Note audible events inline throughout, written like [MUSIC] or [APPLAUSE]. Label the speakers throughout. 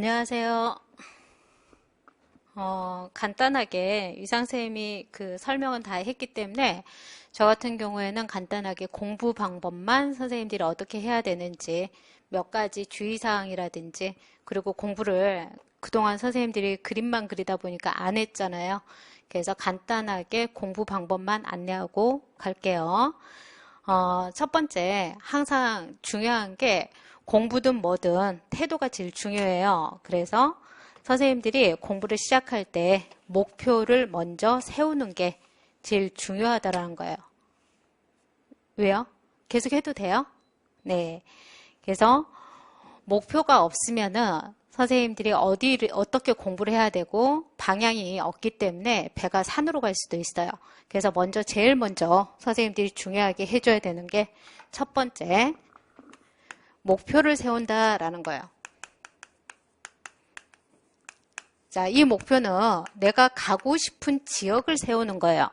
Speaker 1: 안녕하세요. 어, 간단하게 유상쌤이 그 설명은 다 했기 때문에 저 같은 경우에는 간단하게 공부 방법만 선생님들이 어떻게 해야 되는지 몇 가지 주의사항이라든지 그리고 공부를 그동안 선생님들이 그림만 그리다 보니까 안 했잖아요. 그래서 간단하게 공부 방법만 안내하고 갈게요. 어, 첫 번째, 항상 중요한 게 공부든 뭐든 태도가 제일 중요해요. 그래서 선생님들이 공부를 시작할 때 목표를 먼저 세우는 게 제일 중요하다라는 거예요. 왜요? 계속 해도 돼요? 네. 그래서 목표가 없으면은 선생님들이 어디를 어떻게 공부를 해야 되고 방향이 없기 때문에 배가 산으로 갈 수도 있어요. 그래서 먼저 제일 먼저 선생님들이 중요하게 해줘야 되는 게 첫 번째 목표를 세운다라는 거예요. 자, 이 목표는 내가 가고 싶은 지역을 세우는 거예요.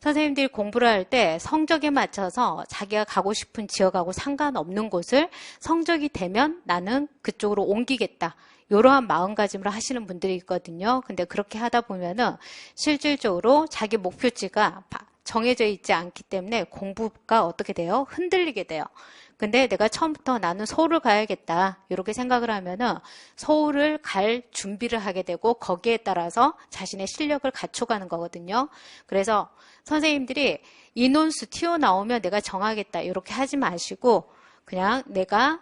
Speaker 1: 선생님들이 공부를 할 때 성적에 맞춰서 자기가 가고 싶은 지역하고 상관없는 곳을 성적이 되면 나는 그쪽으로 옮기겠다. 이러한 마음가짐으로 하시는 분들이 있거든요. 근데 그렇게 하다 보면은 실질적으로 자기 목표치가 정해져 있지 않기 때문에 공부가 어떻게 돼요? 흔들리게 돼요. 근데 내가 처음부터 나는 서울을 가야겠다. 이렇게 생각을 하면은 서울을 갈 준비를 하게 되고 거기에 따라서 자신의 실력을 갖춰가는 거거든요. 그래서 선생님들이 인원수 튀어나오면 내가 정하겠다. 이렇게 하지 마시고 그냥 내가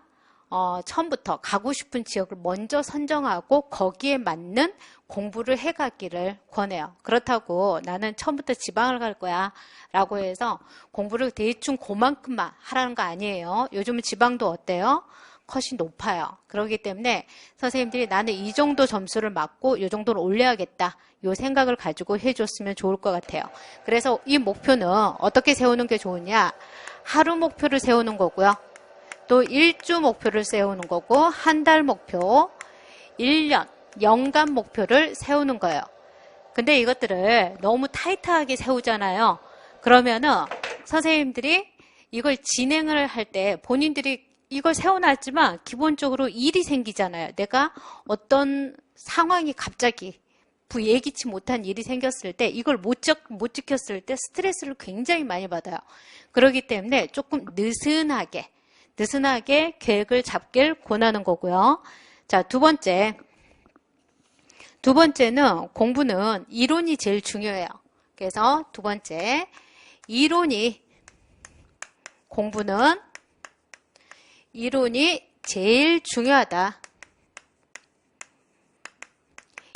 Speaker 1: 어, 처음부터 가고 싶은 지역을 먼저 선정하고 거기에 맞는 공부를 해가기를 권해요. 그렇다고 나는 처음부터 지방을 갈 거야 라고 해서 공부를 대충 그만큼만 하라는 거 아니에요. 요즘은 지방도 어때요? 컷이 높아요. 그렇기 때문에 선생님들이 나는 이 정도 점수를 맞고 이 정도를 올려야겠다. 이 생각을 가지고 해줬으면 좋을 것 같아요. 그래서 이 목표는 어떻게 세우는 게 좋으냐? 하루 목표를 세우는 거고요. 또 일주 목표를 세우는 거고 한 달 목표, 1년, 연간 목표를 세우는 거예요. 근데 이것들을 너무 타이트하게 세우잖아요. 그러면은 선생님들이 이걸 진행을 할 때 본인들이 이걸 세워놨지만 기본적으로 일이 생기잖아요. 내가 어떤 상황이 갑자기 예기치 못한 일이 생겼을 때 이걸 못, 지, 못 지켰을 때 스트레스를 굉장히 많이 받아요. 그렇기 때문에 조금 느슨하게 느슨하게 계획을 잡길 권하는 거고요. 자, 두 번째. 두 번째는 공부는 이론이 제일 중요해요. 그래서 두 번째, 이론이, 공부는 이론이 제일 중요하다.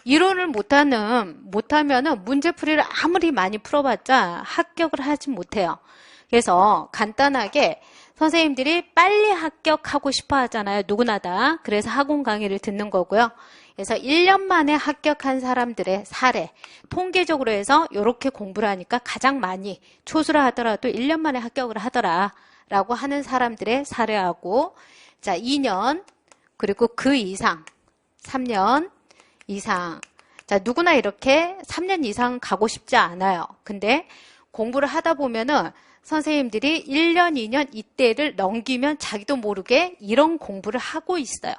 Speaker 1: 이론을 못하는, 못하면은 문제풀이를 아무리 많이 풀어봤자 합격을 하지 못해요. 그래서 간단하게 선생님들이 빨리 합격하고 싶어 하잖아요. 누구나 다. 그래서 학원 강의를 듣는 거고요. 그래서 1년 만에 합격한 사람들의 사례, 통계적으로 해서 이렇게 공부를 하니까 가장 많이 초수라 하더라도 1년 만에 합격을 하더라. 라고 하는 사람들의 사례하고, 자, 2년, 그리고 그 이상, 3년 이상. 자, 누구나 이렇게 3년 이상 가고 싶지 않아요. 근데 공부를 하다 보면은 선생님들이 1년, 2년 이때를 넘기면 자기도 모르게 이런 공부를 하고 있어요.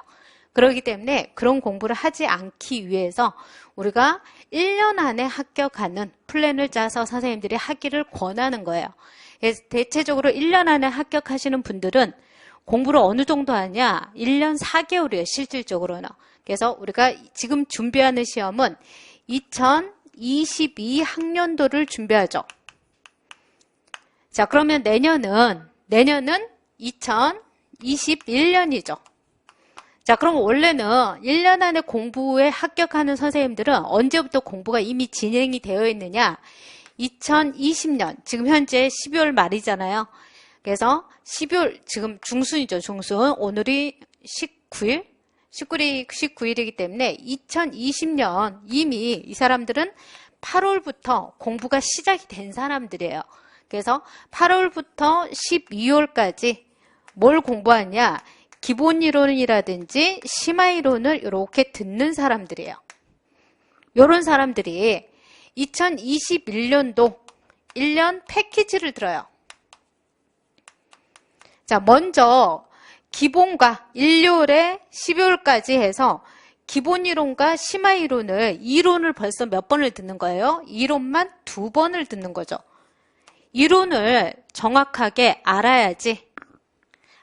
Speaker 1: 그렇기 때문에 그런 공부를 하지 않기 위해서 우리가 1년 안에 합격하는 플랜을 짜서 선생님들이 하기를 권하는 거예요. 대체적으로 1년 안에 합격하시는 분들은 공부를 어느 정도 하냐? 1년 4개월이에요, 실질적으로는. 그래서 우리가 지금 준비하는 시험은 2022 학년도를 준비하죠. 자, 그러면 내년은, 내년은 2021년이죠. 자, 그럼 원래는 1년 안에 공부에 합격하는 선생님들은 언제부터 공부가 이미 진행이 되어 있느냐? 2020년, 지금 현재 12월 말이잖아요. 그래서 12월, 지금 중순이죠, 중순. 오늘이 19일? 19일, 19일이기 때문에 2020년 이미 이 사람들은 8월부터 공부가 시작이 된 사람들이에요. 그래서 8월부터 12월까지 뭘 공부하냐? 기본 이론이라든지 심화 이론을 이렇게 듣는 사람들이에요. 이런 사람들이 2021년도 1년 패키지를 들어요. 자, 먼저 기본과 1월에 12월까지 해서 기본 이론과 심화 이론을 이론을 벌써 몇 번을 듣는 거예요? 이론만 두 번을 듣는 거죠. 이론을 정확하게 알아야지.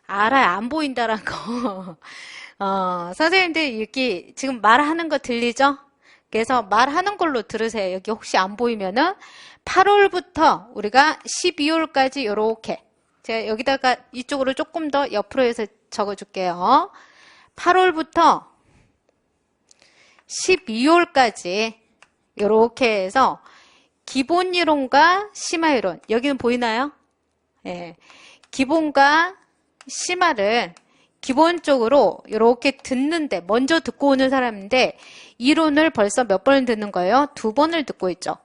Speaker 1: 알아야 안 보인다라는 거. [LAUGHS] 어, 선생님들 이렇게 지금 말하는 거 들리죠? 그래서 말하는 걸로 들으세요. 여기 혹시 안 보이면은 8월부터 우리가 12월까지 이렇게 제가 여기다가 이쪽으로 조금 더 옆으로 해서 적어줄게요. 8월부터 12월까지 이렇게 해서 기본 이론과 심화 이론 여기는 보이나요? 예. 기본과 심화를 기본적으로 이렇게 듣는데 먼저 듣고 오는 사람인데 이론을 벌써 몇 번을 듣는 거예요? 두 번을 듣고 있죠.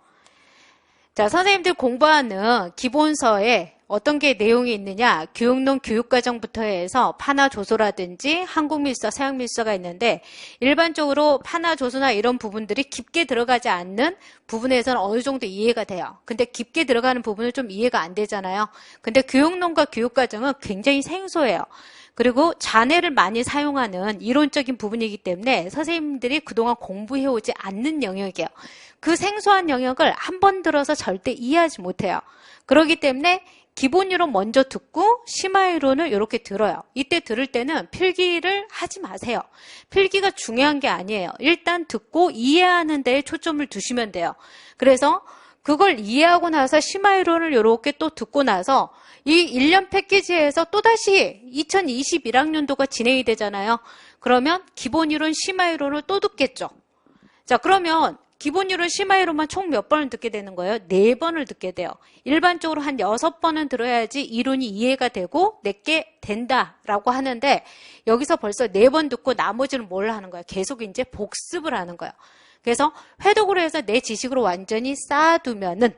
Speaker 1: 자, 선생님들 공부하는 기본서에 어떤 게 내용이 있느냐? 교육론 교육과정부터 해서 파나 조소라든지 한국밀서, 서양밀서가 있는데 일반적으로 파나 조소나 이런 부분들이 깊게 들어가지 않는 부분에서는 어느 정도 이해가 돼요. 근데 깊게 들어가는 부분은 좀 이해가 안 되잖아요. 근데 교육론과 교육과정은 굉장히 생소해요. 그리고 잔해를 많이 사용하는 이론적인 부분이기 때문에 선생님들이 그동안 공부해오지 않는 영역이에요. 그 생소한 영역을 한 번 들어서 절대 이해하지 못해요. 그렇기 때문에 기본 이론 먼저 듣고 심화 이론을 이렇게 들어요. 이때 들을 때는 필기를 하지 마세요. 필기가 중요한 게 아니에요. 일단 듣고 이해하는 데에 초점을 두시면 돼요. 그래서 그걸 이해하고 나서 심화 이론을 이렇게 또 듣고 나서 이 1년 패키지에서 또다시 2021학년도가 진행이 되잖아요. 그러면 기본 이론, 심화 이론을 또 듣겠죠. 자, 그러면 기본 이론, 심화 이론만 총 몇 번을 듣게 되는 거예요? 네 번을 듣게 돼요. 일반적으로 한 여섯 번은 들어야지 이론이 이해가 되고 내게 된다라고 하는데 여기서 벌써 네 번 듣고 나머지는 뭘 하는 거예요? 계속 이제 복습을 하는 거예요. 그래서 회독으로 해서 내 지식으로 완전히 쌓아두면은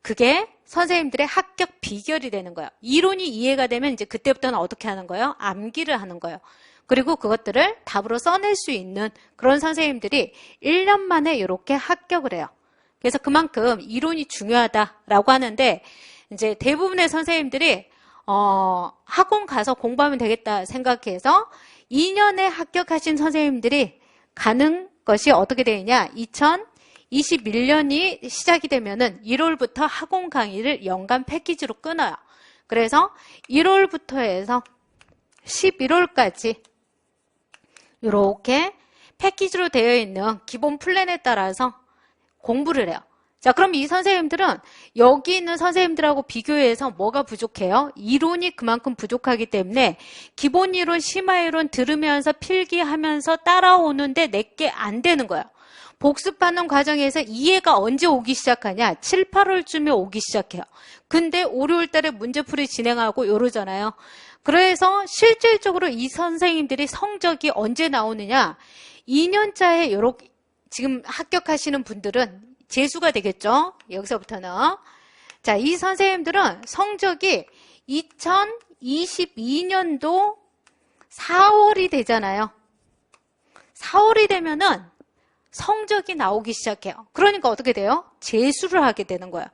Speaker 1: 그게 선생님들의 합격 비결이 되는 거예요. 이론이 이해가 되면 이제 그때부터는 어떻게 하는 거예요? 암기를 하는 거예요. 그리고 그것들을 답으로 써낼 수 있는 그런 선생님들이 1년 만에 이렇게 합격을 해요. 그래서 그만큼 이론이 중요하다라고 하는데 이제 대부분의 선생님들이 어, 학원 가서 공부하면 되겠다 생각해서 2년에 합격하신 선생님들이 가는 것이 어떻게 되느냐? 2021년이 시작이 되면은 1월부터 학원 강의를 연간 패키지로 끊어요. 그래서 1월부터 해서 11월까지 이렇게 패키지로 되어 있는 기본 플랜에 따라서 공부를 해요. 자, 그럼 이 선생님들은 여기 있는 선생님들하고 비교해서 뭐가 부족해요? 이론이 그만큼 부족하기 때문에 기본 이론, 심화 이론 들으면서 필기하면서 따라오는데 내게 안 되는 거예요. 복습하는 과정에서 이해가 언제 오기 시작하냐? 7, 8월쯤에 오기 시작해요. 근데 5, 6월 달에 문제풀이 진행하고 이러잖아요. 그래서 실질적으로 이 선생님들이 성적이 언제 나오느냐? 2년차에 요렇게 지금 합격하시는 분들은 재수가 되겠죠? 여기서부터는. 자, 이 선생님들은 성적이 2022년도 4월이 되잖아요. 4월이 되면은 성적이 나오기 시작해요. 그러니까 어떻게 돼요? 재수를 하게 되는 거예요.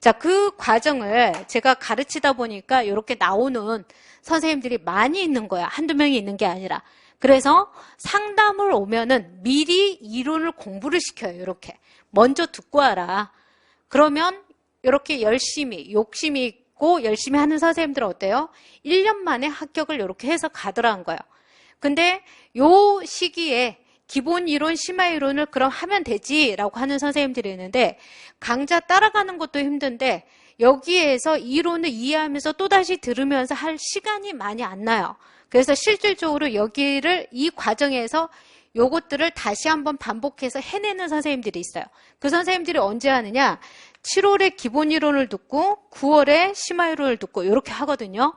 Speaker 1: 자, 그 과정을 제가 가르치다 보니까 이렇게 나오는 선생님들이 많이 있는 거야. 한두 명이 있는 게 아니라. 그래서 상담을 오면은 미리 이론을 공부를 시켜요. 이렇게. 먼저 듣고 와라. 그러면 이렇게 열심히, 욕심이 있고 열심히 하는 선생님들은 어때요? 1년 만에 합격을 이렇게 해서 가더라는 거예요. 근데 요 시기에 기본 이론, 심화 이론을 그럼 하면 되지라고 하는 선생님들이 있는데 강좌 따라가는 것도 힘든데 여기에서 이론을 이해하면서 또다시 들으면서 할 시간이 많이 안 나요. 그래서 실질적으로 여기를 이 과정에서 요것들을 다시 한번 반복해서 해내는 선생님들이 있어요. 그 선생님들이 언제 하느냐? 7월에 기본 이론을 듣고 9월에 심화 이론을 듣고 이렇게 하거든요.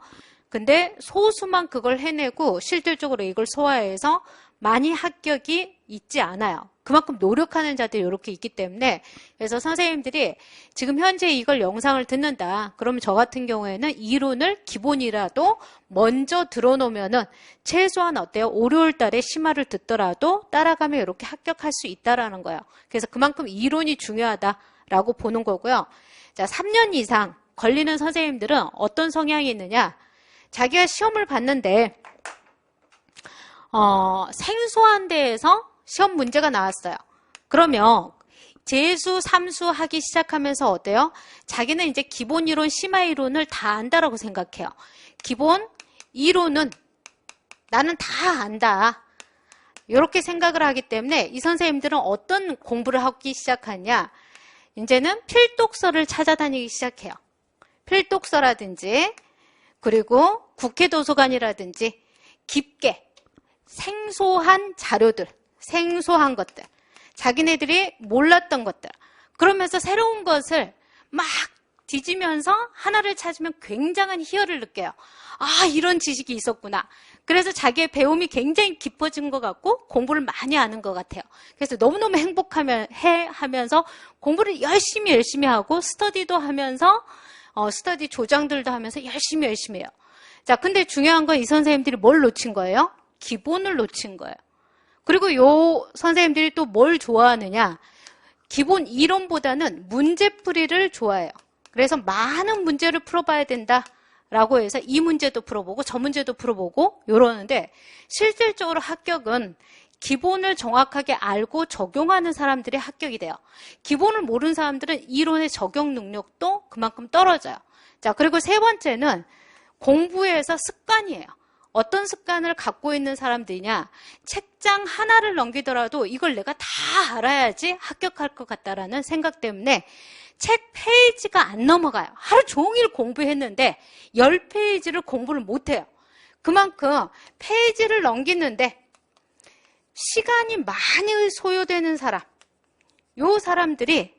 Speaker 1: 근데 소수만 그걸 해내고 실질적으로 이걸 소화해서 많이 합격이 있지 않아요. 그만큼 노력하는 자들이 이렇게 있기 때문에 그래서 선생님들이 지금 현재 이걸 영상을 듣는다. 그러면 저 같은 경우에는 이론을 기본이라도 먼저 들어놓으면은 최소한 어때요? 5, 6월 달에 심화를 듣더라도 따라가면 이렇게 합격할 수 있다라는 거예요. 그래서 그만큼 이론이 중요하다라고 보는 거고요. 자, 3년 이상 걸리는 선생님들은 어떤 성향이 있느냐? 자기가 시험을 봤는데 어, 생소한 데에서 시험 문제가 나왔어요. 그러면 재수, 삼수 하기 시작하면서 어때요? 자기는 이제 기본 이론, 심화 이론을 다 안다라고 생각해요. 기본 이론은 나는 다 안다. 이렇게 생각을 하기 때문에 이 선생님들은 어떤 공부를 하기 시작하냐? 이제는 필독서를 찾아다니기 시작해요. 필독서라든지 그리고 국회 도서관이라든지 깊게 생소한 자료들, 생소한 것들, 자기네들이 몰랐던 것들, 그러면서 새로운 것을 막 뒤지면서 하나를 찾으면 굉장한 희열을 느껴요. 아, 이런 지식이 있었구나. 그래서 자기의 배움이 굉장히 깊어진 것 같고 공부를 많이 하는 것 같아요. 그래서 너무너무 행복하면 해 하면서 공부를 열심히 열심히 하고 스터디도 하면서 어, 스터디 조장들도 하면서 열심히 열심히 해요. 자, 근데 중요한 건 이 선생님들이 뭘 놓친 거예요? 기본을 놓친 거예요. 그리고 요 선생님들이 또 뭘 좋아하느냐? 기본 이론보다는 문제풀이를 좋아해요. 그래서 많은 문제를 풀어봐야 된다 라고 해서 이 문제도 풀어보고 저 문제도 풀어보고 이러는데 실질적으로 합격은 기본을 정확하게 알고 적용하는 사람들이 합격이 돼요. 기본을 모르는 사람들은 이론의 적용 능력도 그만큼 떨어져요. 자, 그리고 세 번째는 공부에서 습관이에요. 어떤 습관을 갖고 있는 사람들이냐? 책장 하나를 넘기더라도 이걸 내가 다 알아야지 합격할 것 같다라는 생각 때문에 책 페이지가 안 넘어가요. 하루 종일 공부했는데 10페이지를 공부를 못해요. 그만큼 페이지를 넘기는데 시간이 많이 소요되는 사람, 요 사람들이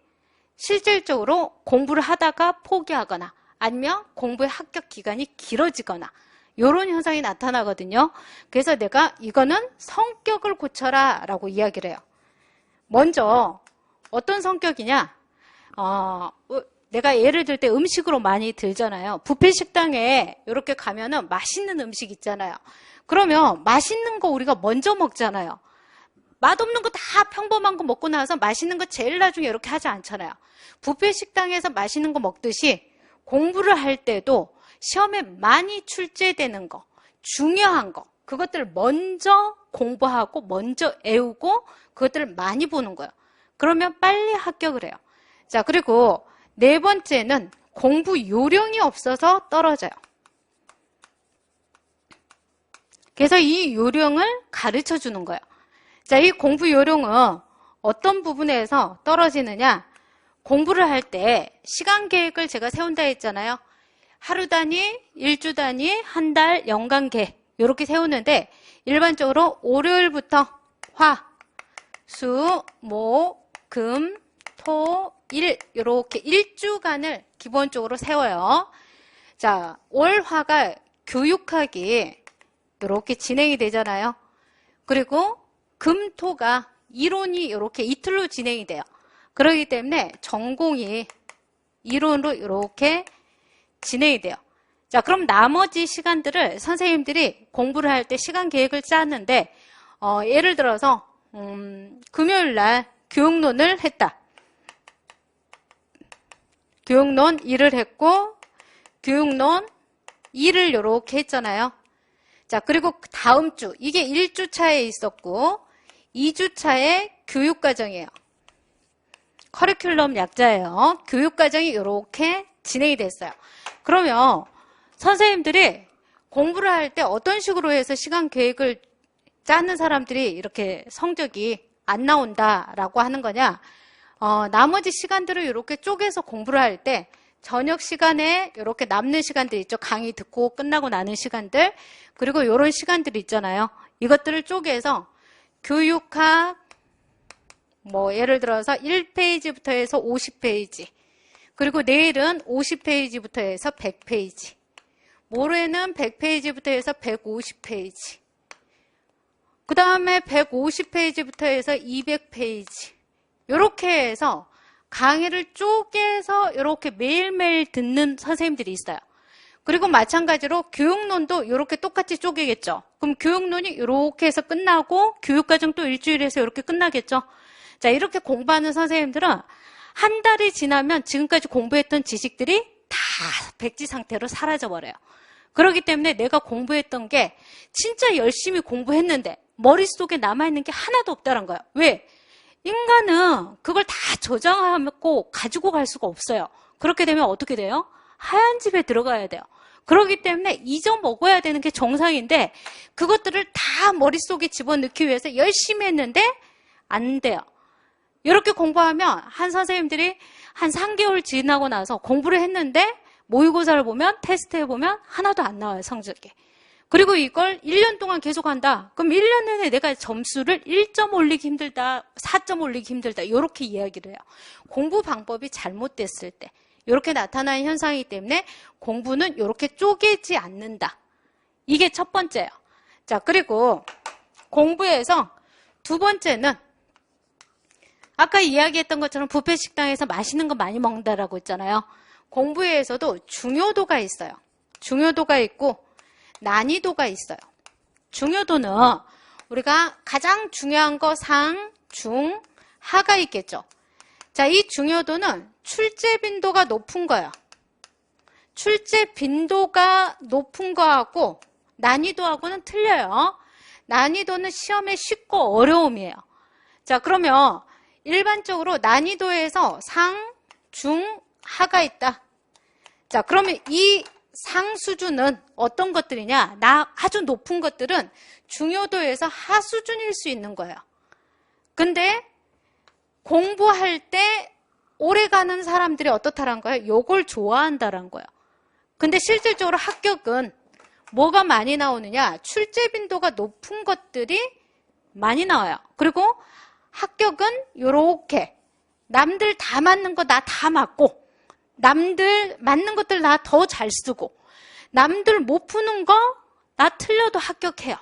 Speaker 1: 실질적으로 공부를 하다가 포기하거나 아니면 공부의 합격 기간이 길어지거나 이런 현상이 나타나거든요. 그래서 내가 이거는 성격을 고쳐라 라고 이야기를 해요. 먼저 어떤 성격이냐? 어, 내가 예를 들 때 음식으로 많이 들잖아요. 부페 식당에 이렇게 가면은 맛있는 음식 있잖아요. 그러면 맛있는 거 우리가 먼저 먹잖아요. 맛없는 거 다 평범한 거 먹고 나서 맛있는 거 제일 나중에 이렇게 하지 않잖아요. 부페 식당에서 맛있는 거 먹듯이 공부를 할 때도 시험에 많이 출제되는 거, 중요한 거, 그것들을 먼저 공부하고 먼저 애우고 그것들을 많이 보는 거예요. 그러면 빨리 합격을 해요. 자, 그리고 네 번째는 공부 요령이 없어서 떨어져요. 그래서 이 요령을 가르쳐 주는 거예요. 자, 이 공부 요령은 어떤 부분에서 떨어지느냐? 공부를 할 때 시간 계획을 제가 세운다 했잖아요. 하루 단위, 일주 단위, 한 달, 연간 계획 이렇게 세우는데 일반적으로 월요일부터 화, 수, 목, 금, 토, 일 이렇게 일주간을 기본적으로 세워요. 자, 월화가 교육학이 이렇게 진행이 되잖아요. 그리고 금토가 이론이 이렇게 이틀로 진행이 돼요. 그렇기 때문에 전공이 이론으로 이렇게 진행이 돼요. 자, 그럼 나머지 시간들을 선생님들이 공부를 할 때 시간 계획을 짰는데, 어, 예를 들어서, 음, 금요일 날 교육론을 했다. 교육론 1을 했고, 교육론 2를 이렇게 했잖아요. 자, 그리고 다음 주, 이게 1주 차에 있었고, 2주 차에 교육과정이에요. 커리큘럼 약자예요. 교육과정이 이렇게 진행이 됐어요. 그러면 선생님들이 공부를 할 때 어떤 식으로 해서 시간 계획을 짜는 사람들이 이렇게 성적이 안 나온다라고 하는 거냐? 어, 나머지 시간들을 이렇게 쪼개서 공부를 할 때 저녁 시간에 이렇게 남는 시간들 있죠. 강의 듣고 끝나고 나는 시간들 그리고 이런 시간들 있잖아요. 이것들을 쪼개서 교육학 뭐 예를 들어서 1페이지부터 해서 50페이지 그리고 내일은 50페이지부터 해서 100페이지 모레는 100페이지부터 해서 150페이지 그 다음에 150페이지부터 해서 200페이지 이렇게 해서 강의를 쪼개서 이렇게 매일매일 듣는 선생님들이 있어요. 그리고 마찬가지로 교육론도 이렇게 똑같이 쪼개겠죠. 그럼 교육론이 이렇게 해서 끝나고 교육과정 또 일주일에서 이렇게 끝나겠죠. 자, 이렇게 공부하는 선생님들은 한 달이 지나면 지금까지 공부했던 지식들이 다 백지 상태로 사라져 버려요. 그렇기 때문에 내가 공부했던 게 진짜 열심히 공부했는데 머릿속에 남아있는 게 하나도 없다는 거예요. 왜? 인간은 그걸 다 저장하고 가지고 갈 수가 없어요. 그렇게 되면 어떻게 돼요? 하얀 집에 들어가야 돼요. 그렇기 때문에 잊어먹어야 되는 게 정상인데 그것들을 다 머릿속에 집어넣기 위해서 열심히 했는데 안 돼요. 이렇게 공부하면 한 선생님들이 한 3개월 지나고 나서 공부를 했는데 모의고사를 보면 테스트해 보면 하나도 안 나와요 성적이. 그리고 이걸 1년 동안 계속 한다. 그럼 1년 내내 내가 점수를 1점 올리기 힘들다, 4점 올리기 힘들다. 이렇게 이야기를 해요. 공부 방법이 잘못됐을 때 이렇게 나타나는 현상이기 때문에 공부는 이렇게 쪼개지 않는다. 이게 첫 번째예요. 자, 그리고 공부에서 두 번째는 아까 이야기했던 것처럼 부페 식당에서 맛있는 거 많이 먹는다라고 했잖아요. 공부에서도 중요도가 있어요. 중요도가 있고 난이도가 있어요. 중요도는 우리가 가장 중요한 거 상, 중, 하가 있겠죠. 자, 이 중요도는 출제 빈도가 높은 거예요. 출제 빈도가 높은 거하고 난이도하고는 틀려요. 난이도는 시험에 쉽고 어려움이에요. 자, 그러면 일반적으로 난이도에서 상, 중, 하가 있다. 자, 그러면 이 상 수준은 어떤 것들이냐? 나 아주 높은 것들은 중요도에서 하 수준일 수 있는 거예요. 근데 공부할 때 오래 가는 사람들이 어떻다란 거예요? 요걸 좋아한다란 거예요. 근데 실질적으로 합격은 뭐가 많이 나오느냐? 출제 빈도가 높은 것들이 많이 나와요. 그리고 합격은 요렇게 남들 다 맞는 거 나 다 맞고 남들 맞는 것들 나 더 잘 쓰고 남들 못 푸는 거 나 틀려도 합격해요.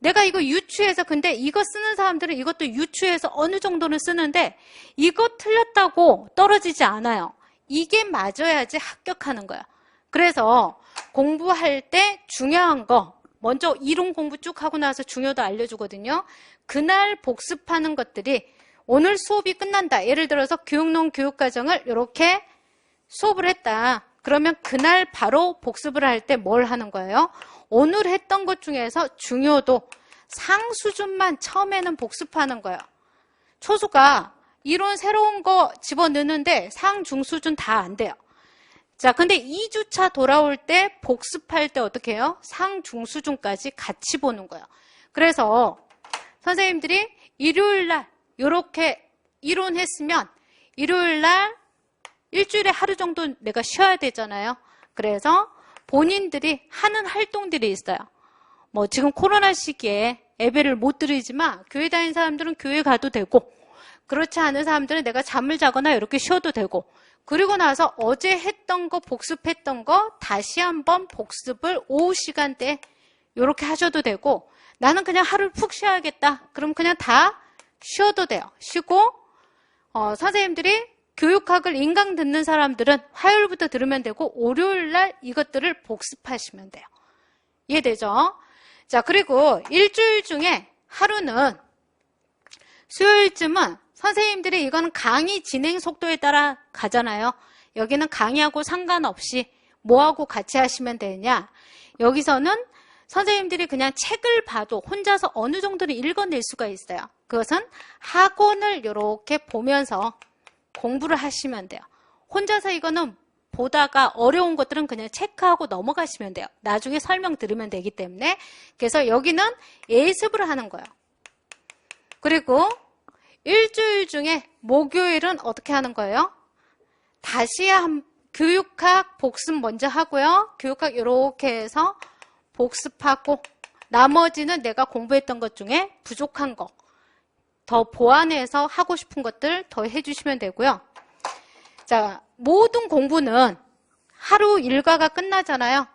Speaker 1: 내가 이거 유추해서 근데 이거 쓰는 사람들은 이것도 유추해서 어느 정도는 쓰는데 이거 틀렸다고 떨어지지 않아요. 이게 맞아야지 합격하는 거야. 그래서 공부할 때 중요한 거 먼저 이론 공부 쭉 하고 나서 중요도 알려주거든요. 그날 복습하는 것들이 오늘 수업이 끝난다. 예를 들어서 교육농 교육과정을 이렇게 수업을 했다. 그러면 그날 바로 복습을 할 때 뭘 하는 거예요? 오늘 했던 것 중에서 중요도 상 수준만 처음에는 복습하는 거예요. 초수가 이론 새로운 거 집어넣는데 상, 중 수준 다 안 돼요. 자, 근데 2주차 돌아올 때 복습할 때 어떻게 해요? 상, 중 수준까지 같이 보는 거예요. 그래서 선생님들이 일요일 날 이렇게 이론했으면 일요일 날 일주일에 하루 정도 내가 쉬어야 되잖아요. 그래서 본인들이 하는 활동들이 있어요. 뭐 지금 코로나 시기에 예배를 못 드리지만 교회 다니는 사람들은 교회 가도 되고 그렇지 않은 사람들은 내가 잠을 자거나 이렇게 쉬어도 되고 그리고 나서 어제 했던 거 복습했던 거 다시 한번 복습을 오후 시간대 이렇게 하셔도 되고 나는 그냥 하루를 푹 쉬어야겠다. 그럼 그냥 다 쉬어도 돼요. 쉬고 어, 선생님들이 교육학을 인강 듣는 사람들은 화요일부터 들으면 되고 월요일 날 이것들을 복습하시면 돼요. 이해되죠? 자, 그리고 일주일 중에 하루는 수요일쯤은 선생님들이 이거는 강의 진행 속도에 따라 가잖아요. 여기는 강의하고 상관없이 뭐하고 같이 하시면 되냐? 여기서는 선생님들이 그냥 책을 봐도 혼자서 어느 정도는 읽어낼 수가 있어요. 그것은 학원을 이렇게 보면서 공부를 하시면 돼요. 혼자서 이거는 보다가 어려운 것들은 그냥 체크하고 넘어가시면 돼요. 나중에 설명 들으면 되기 때문에. 그래서 여기는 예습을 하는 거예요. 그리고 일주일 중에 목요일은 어떻게 하는 거예요? 다시 한 교육학 복습 먼저 하고요. 교육학 이렇게 해서 복습하고 나머지는 내가 공부했던 것 중에 부족한 거 더 보완해서 하고 싶은 것들 더 해주시면 되고요. 자, 모든 공부는 하루 일과가 끝나잖아요.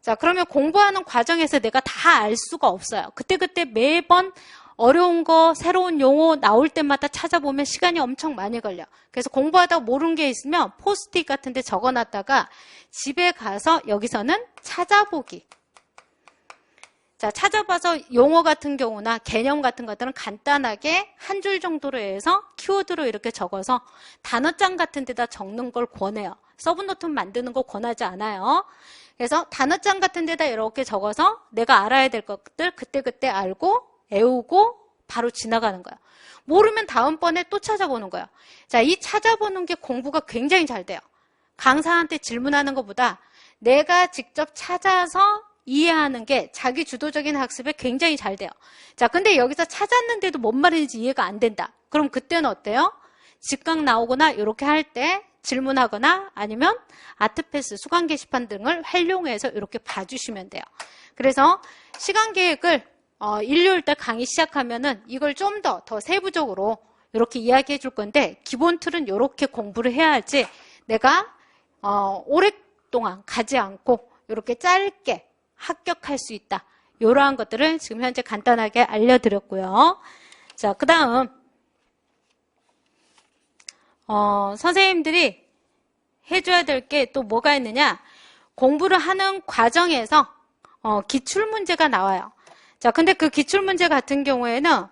Speaker 1: 자, 그러면 공부하는 과정에서 내가 다 알 수가 없어요. 그때그때 매번 어려운 거, 새로운 용어 나올 때마다 찾아보면 시간이 엄청 많이 걸려. 그래서 공부하다가 모르는 게 있으면 포스트잇 같은 데 적어놨다가 집에 가서 여기서는 찾아보기. 자, 찾아봐서 용어 같은 경우나 개념 같은 것들은 간단하게 한 줄 정도로 해서 키워드로 이렇게 적어서 단어장 같은 데다 적는 걸 권해요. 서브노트 만드는 거 권하지 않아요. 그래서 단어장 같은 데다 이렇게 적어서 내가 알아야 될 것들 그때그때 알고 애우고 바로 지나가는 거야. 모르면 다음번에 또 찾아보는 거야. 자, 이 찾아보는 게 공부가 굉장히 잘 돼요. 강사한테 질문하는 것보다 내가 직접 찾아서 이해하는 게 자기 주도적인 학습에 굉장히 잘 돼요. 자, 근데 여기서 찾았는데도 뭔 말인지 이해가 안 된다. 그럼 그때는 어때요? 직각 나오거나 이렇게 할 때 질문하거나 아니면 아트패스, 수강 게시판 등을 활용해서 이렇게 봐주시면 돼요. 그래서 시간 계획을 어, 일요일 때 강의 시작하면은 이걸 좀더더 세부적으로 이렇게 이야기해 줄 건데 기본 틀은 이렇게 공부를 해야지 내가 어, 오랫동안 가지 않고 이렇게 짧게 합격할 수 있다. 이러한 것들을 지금 현재 간단하게 알려드렸고요. 자, 그 다음 어, 선생님들이 해줘야 될 게 또 뭐가 있느냐? 공부를 하는 과정에서 어, 기출 문제가 나와요. 자, 근데 그 기출 문제 같은 경우에는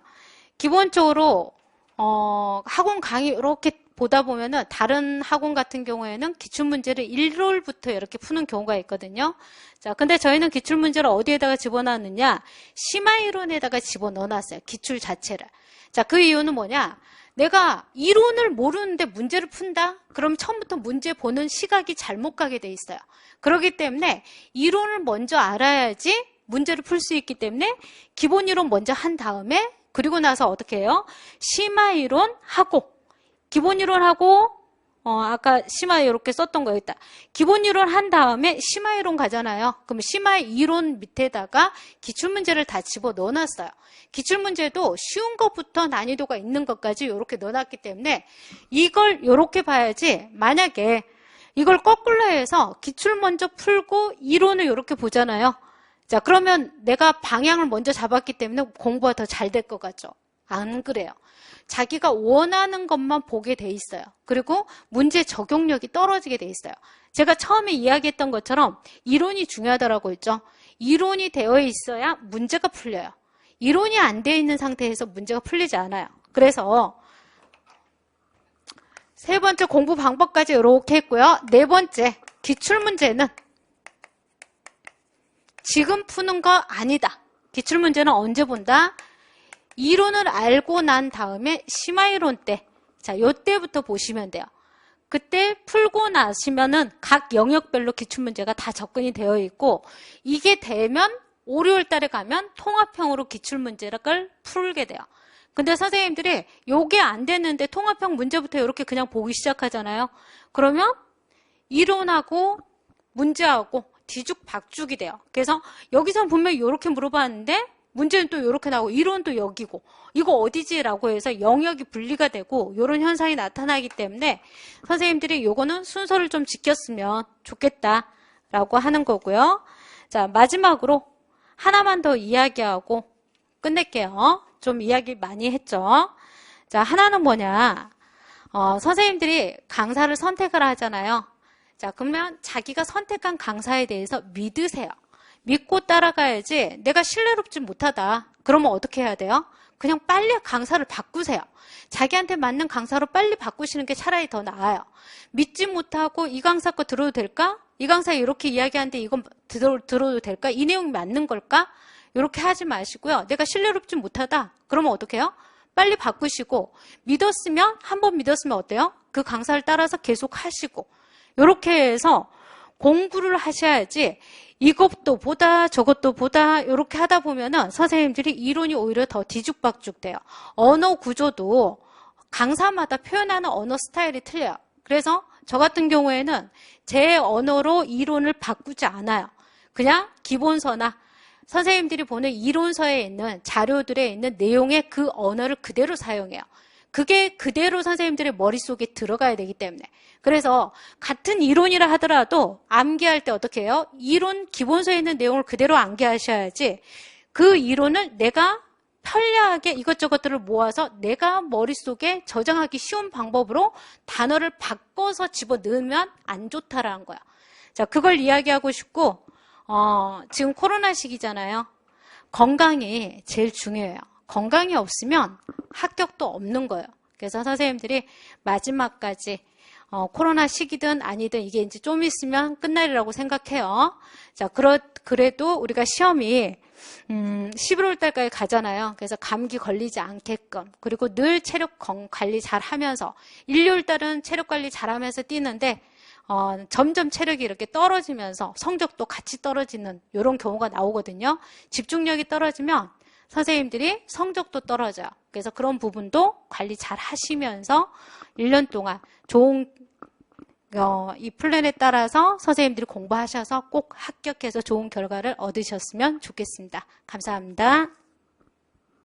Speaker 1: 기본적으로 어, 학원 강의 이렇게 보다 보면은 다른 학원 같은 경우에는 기출 문제를 1롤부터 이렇게 푸는 경우가 있거든요. 자, 근데 저희는 기출 문제를 어디에다가 집어넣느냐? 심화 이론에다가 집어넣어 놨어요. 기출 자체를. 자, 그 이유는 뭐냐? 내가 이론을 모르는데 문제를 푼다? 그럼 처음부터 문제 보는 시각이 잘못 가게 돼 있어요. 그렇기 때문에 이론을 먼저 알아야지 문제를 풀 수 있기 때문에 기본 이론 먼저 한 다음에 그리고 나서 어떻게 해요? 심화 이론 하고 기본 이론 하고 어, 아까 심화 이렇게 썼던 거 있다. 기본 이론 한 다음에 심화 이론 가잖아요. 그럼 심화 이론 밑에다가 기출 문제를 다 집어 넣어놨어요. 기출 문제도 쉬운 것부터 난이도가 있는 것까지 이렇게 넣어놨기 때문에 이걸 이렇게 봐야지 만약에 이걸 거꾸로 해서 기출 먼저 풀고 이론을 이렇게 보잖아요. 자, 그러면 내가 방향을 먼저 잡았기 때문에 공부가 더 잘 될 것 같죠? 안 그래요. 자기가 원하는 것만 보게 돼 있어요. 그리고 문제 적용력이 떨어지게 돼 있어요. 제가 처음에 이야기했던 것처럼 이론이 중요하다라고 했죠. 이론이 되어 있어야 문제가 풀려요. 이론이 안 되어 있는 상태에서 문제가 풀리지 않아요. 그래서 세 번째 공부 방법까지 이렇게 했고요. 네 번째 기출 문제는 지금 푸는 거 아니다. 기출 문제는 언제 본다? 이론을 알고 난 다음에 심화이론 때, 자, 요때부터 보시면 돼요. 그때 풀고 나시면은 각 영역별로 기출문제가 다 접근이 되어 있고, 이게 되면 5, 6월 달에 가면 통합형으로 기출문제를 풀게 돼요. 근데 선생님들이 요게 안 되는데 통합형 문제부터 이렇게 그냥 보기 시작하잖아요. 그러면 이론하고 문제하고 뒤죽박죽이 돼요. 그래서 여기서 분명히 이렇게 물어봤는데 문제는 또 이렇게 나오고 이론도 여기고 이거 어디지라고 해서 영역이 분리가 되고 이런 현상이 나타나기 때문에 선생님들이 요거는 순서를 좀 지켰으면 좋겠다라고 하는 거고요. 자 마지막으로 하나만 더 이야기하고 끝낼게요. 좀 이야기 많이 했죠. 자 하나는 뭐냐 어, 선생님들이 강사를 선택을 하잖아요. 자 그러면 자기가 선택한 강사에 대해서 믿으세요. 믿고 따라가야지 내가 신뢰롭지 못하다. 그러면 어떻게 해야 돼요? 그냥 빨리 강사를 바꾸세요. 자기한테 맞는 강사로 빨리 바꾸시는 게 차라리 더 나아요. 믿지 못하고 이 강사 거 들어도 될까? 이 강사 이렇게 이야기하는데 이건 들어, 들어도 될까? 이 내용이 맞는 걸까? 이렇게 하지 마시고요. 내가 신뢰롭지 못하다. 그러면 어떻게 해요? 빨리 바꾸시고 믿었으면 한 번 믿었으면 어때요? 그 강사를 따라서 계속 하시고 이렇게 해서 공부를 하셔야지 이것도 보다 저것도 보다 이렇게 하다 보면은 선생님들이 이론이 오히려 더 뒤죽박죽 돼요. 언어 구조도 강사마다 표현하는 언어 스타일이 틀려요. 그래서 저 같은 경우에는 제 언어로 이론을 바꾸지 않아요. 그냥 기본서나 선생님들이 보는 이론서에 있는 자료들에 있는 내용의 그 언어를 그대로 사용해요. 그게 그대로 선생님들의 머릿속에 들어가야 되기 때문에. 그래서 같은 이론이라 하더라도 암기할 때 어떻게 해요? 이론 기본서에 있는 내용을 그대로 암기하셔야지 그 이론을 내가 편리하게 이것저것들을 모아서 내가 머릿속에 저장하기 쉬운 방법으로 단어를 바꿔서 집어넣으면 안 좋다라는 거야. 자, 그걸 이야기하고 싶고, 어, 지금 코로나 시기잖아요. 건강이 제일 중요해요. 건강이 없으면 합격도 없는 거예요. 그래서 선생님들이 마지막까지 어, 코로나 시기든 아니든 이게 이제 좀 있으면 끝날이라고 생각해요. 자, 그러, 그래도 우리가 시험이 음, 11월 달까지 가잖아요. 그래서 감기 걸리지 않게끔 그리고 늘 체력 건- 관리 잘 하면서 1, 2월 달은 체력 관리 잘 하면서 뛰는데 어, 점점 체력이 이렇게 떨어지면서 성적도 같이 떨어지는 이런 경우가 나오거든요. 집중력이 떨어지면 선생님들이 성적도 떨어져요. 그래서 그런 부분도 관리 잘 하시면서 1년 동안 좋은 어, 이 플랜에 따라서 선생님들이 공부하셔서 꼭 합격해서 좋은 결과를 얻으셨으면 좋겠습니다. 감사합니다.